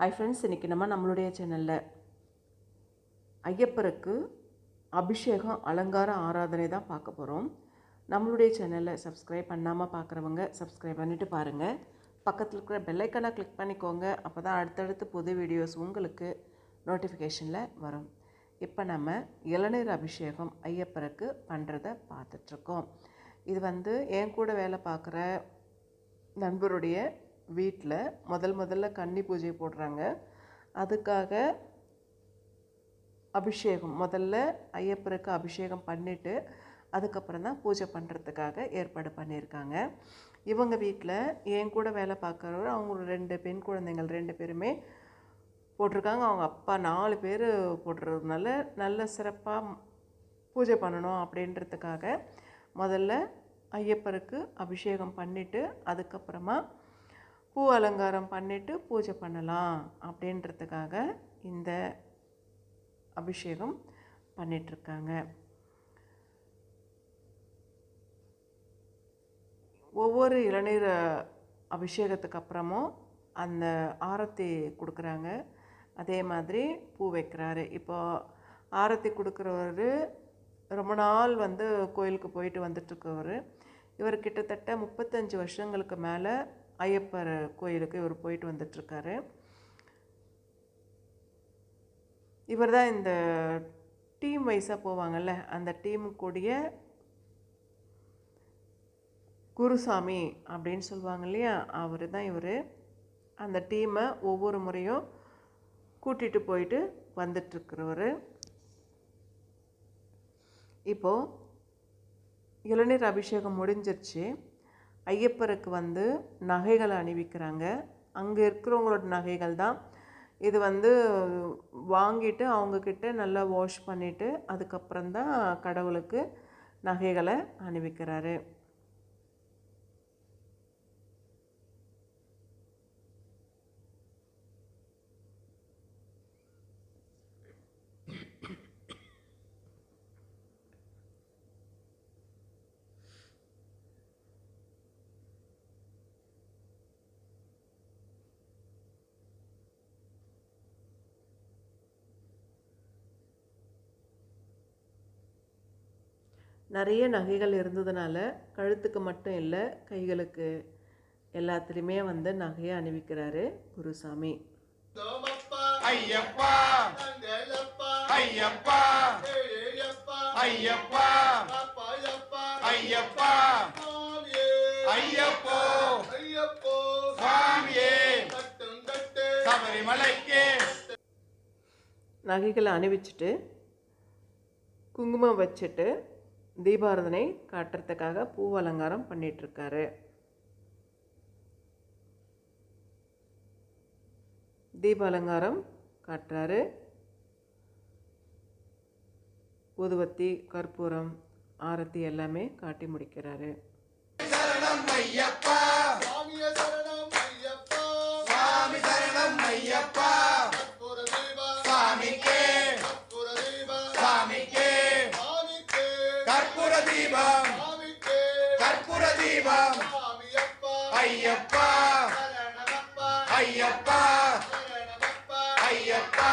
Hi friends இன்றைக்கி நம்ம நம்மளுடைய சேனலில் ஐயப்பருக்கு அபிஷேகம் அலங்கார ஆராதனை தான் பார்க்க போகிறோம் நம்மளுடைய சேனலை சப்ஸ்கிரைப் பண்ணாமல் பார்க்குறவங்க சப்ஸ்கிரைப் பண்ணிவிட்டு பாருங்கள் பக்கத்தில் இருக்கிற பெல்லைக்கனை கிளிக் பண்ணிக்கோங்க. அப்போ தான் அடுத்தடுத்து புது வீடியோஸ் உங்களுக்கு நோட்டிஃபிகேஷனில் வரும். இப்போ நம்ம இளநீர் அபிஷேகம் ஐயப்பருக்கு பண்ணுறத பார்த்துட்ருக்கோம் இது வந்து என் கூட வேலை பார்க்குற நண்பருடைய வீட்டில் முதல் முதல்ல கன்னி பூஜை போடுறாங்க. அதுக்காக அபிஷேகம் முதல்ல ஐயப்பருக்கு அபிஷேகம் பண்ணிவிட்டு அதுக்கப்புறம் தான் பூஜை பண்ணுறதுக்காக ஏற்பாடு பண்ணியிருக்காங்க. இவங்க வீட்டில் என் கூட வேலை பார்க்குறவர் அவங்க ரெண்டு பெண் குழந்தைங்கள் ரெண்டு பேருமே போட்டிருக்காங்க. அவங்க அப்பா நாலு பேர் போட்டுறதுனால நல்ல சிறப்பாக பூஜை பண்ணணும் அப்படின்றதுக்காக முதல்ல ஐயப்பருக்கு அபிஷேகம் பண்ணிவிட்டு அதுக்கப்புறமா பூ அலங்காரம் பண்ணிவிட்டு பூஜை பண்ணலாம் அப்படின்றதுக்காக இந்த அபிஷேகம் பண்ணிகிட்ருக்காங்க ஒவ்வொரு இளநீர் அபிஷேகத்துக்கு அப்புறமும் அந்த ஆரத்தி கொடுக்குறாங்க. அதே மாதிரி பூ வைக்கிறாரு. இப்போ ஆரத்தி கொடுக்குறவர் ரொம்ப நாள் வந்து கோயிலுக்கு போயிட்டு வந்துட்டுருக்கவர். இவர் கிட்டத்தட்ட முப்பத்தஞ்சு வருஷங்களுக்கு மேலே ஐயப்பர் கோயிலுக்கு இவர் போயிட்டு வந்துட்டுருக்காரு. இவர் தான் இந்த டீம் வைஸாக போவாங்கள்ல அந்த டீமுக்குடைய குருசாமி அப்படின்னு சொல்லுவாங்க இல்லையா அவர் தான் இவர். அந்த டீமை ஒவ்வொரு முறையும் கூட்டிகிட்டு போயிட்டு வந்துட்டுருக்கிறவர். இப்போது இளநீர் அபிஷேகம் முடிஞ்சிருச்சு. ஐயப்பருக்கு வந்து நகைகளை அணிவிக்கிறாங்க. அங்கே இருக்கிறவங்களோட நகைகள் தான். இது வந்து வாங்கிட்டு அவங்கக்கிட்ட நல்லா வாஷ் பண்ணிவிட்டு அதுக்கப்புறம் தான் கடவுளுக்கு நகைகளை அணிவிக்கிறாரு. நிறைய நகைகள் இருந்ததுனால கழுத்துக்கு மட்டும் இல்லை கைகளுக்கு எல்லாத்துலேயுமே வந்து நகையை அணிவிக்கிறாரு குருசாமி. ஐயப்பா ஐயப்பா ஐயப்பா ஐயப்பா ஐயப்போ ஐயப்போ சுவாமியே கட்டும் கட்டு சபரிமலைக்கு. நகைகளை அணிவிச்சிட்டு குங்குமம் வச்சுட்டு தீபாரதனை காட்டுறதுக்காக பூ அலங்காரம் பண்ணிகிட்ருக்காரு தீப அலங்காரம் காட்டுறாரு. ஊதுவத்தி கற்பூரம் ஆரத்தி எல்லாமே காட்டி முடிக்கிறாரு. கற்பூர தீபம். கற்பூர தீபம். ஐயப்பா. சரணமப்பா. ஐயப்பா. சரணமப்பா. ஐயப்பா.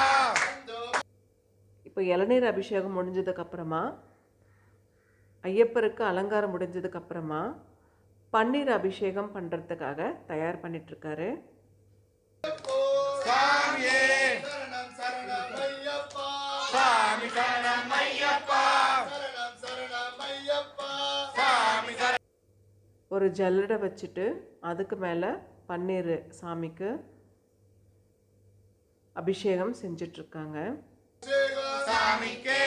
இப்போ இளநீர் அபிஷேகம் முடிஞ்சதுக்கப்புறமா ஐயப்பருக்கு அலங்காரம் முடிஞ்சதுக்கப்புறமா பன்னீர் அபிஷேகம் பண்ணுறதுக்காக தயார் பண்ணிகிட்ருக்காரு சுவாமியே. ஒரு ஜல்லடை வச்சுட்டு அதுக்கு மேலே பன்னீர் சாமிக்கு அபிஷேகம் செஞ்சிட்ருக்காங்க. சாமிக்கே.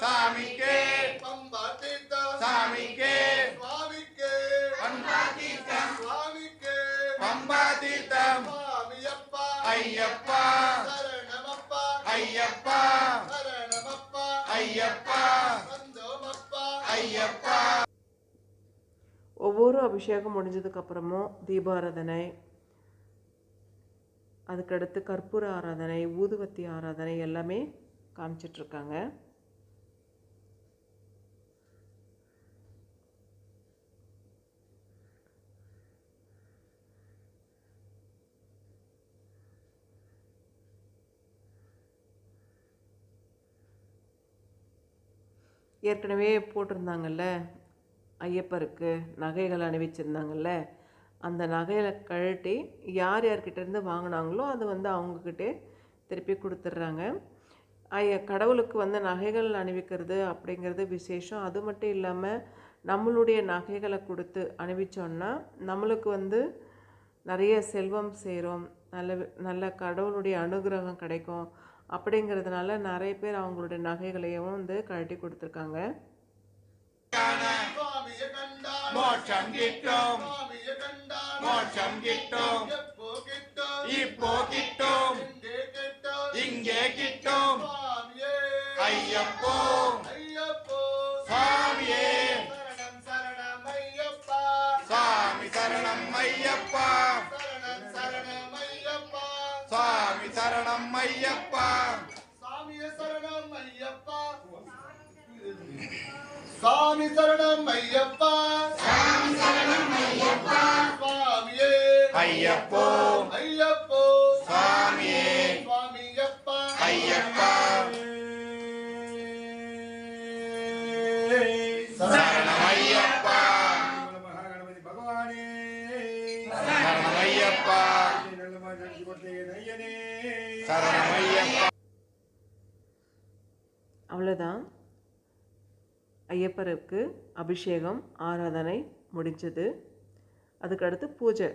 சாமிக்கே. பம்பா சாமிக்கே ஐயப்பா. ஐயப்பா. ஐயப்பா. ஒவ்வொரு அபிஷேகம் முடிஞ்சதுக்கப்புறமும் தீபாராதனை அதுக்கடுத்து கற்பூர ஆராதனை ஊதுவத்தி ஆராதனை எல்லாமே காமிச்சிட்ருக்காங்க ஏற்கனவே போட்டிருந்தாங்கல்ல? ஐயப்பருக்கு நகைகள் அணிவிச்சிருந்தாங்கல்ல அந்த நகைகளை கழட்டி யார் யார்கிட்டேருந்து வாங்கினாங்களோ அது வந்து அவங்கக்கிட்டே திருப்பி கொடுத்துட்றாங்க ஐய கடவுளுக்கு வந்து நகைகள் அணிவிக்கிறது அப்படிங்கிறது விசேஷம். அது மட்டும் இல்லாமல் நம்மளுடைய நகைகளை கொடுத்து அணிவிச்சோன்னா நம்மளுக்கு வந்து நிறைய செல்வம் சேரும். நல்ல நல்ல கடவுளுடைய அனுகிரகம் கிடைக்கும். அப்படிங்கிறதுனால நிறைய பேர் அவங்களுடைய நகைகளையும் வந்து கழட்டி கொடுத்துருக்காங்க. மோட்சம் கிட்டும் மோட்சம் கிட்டும் இப்போ கிட்டும் இங்கே கிட்டும். ஐயப்போ. சாமியே. சுவாமியே சரணம் ஐயப்பா சாமி சரணம் ஐயப்பா. சரணம் ஐயப்பா சாமி சரணம் ஐயப்பா சாமிய சரணம் ஐயப்பா. சாமி சரணம் ஐயப்பா. ஐயப்போ. ஐயப்போ. சுவாமியே. சுவாமியப்பா. ஐயப்பா. சரணம் ஐயப்பா மகாகணபதி பகவானே சரணம் ஐயப்பா நையனே சரணம் ஐயப்பா அவ்வளோதான் ஐயப்பருக்கு அபிஷேகம் ஆராதனை முடிஞ்சது. அதுக்கடுத்து பூஜை.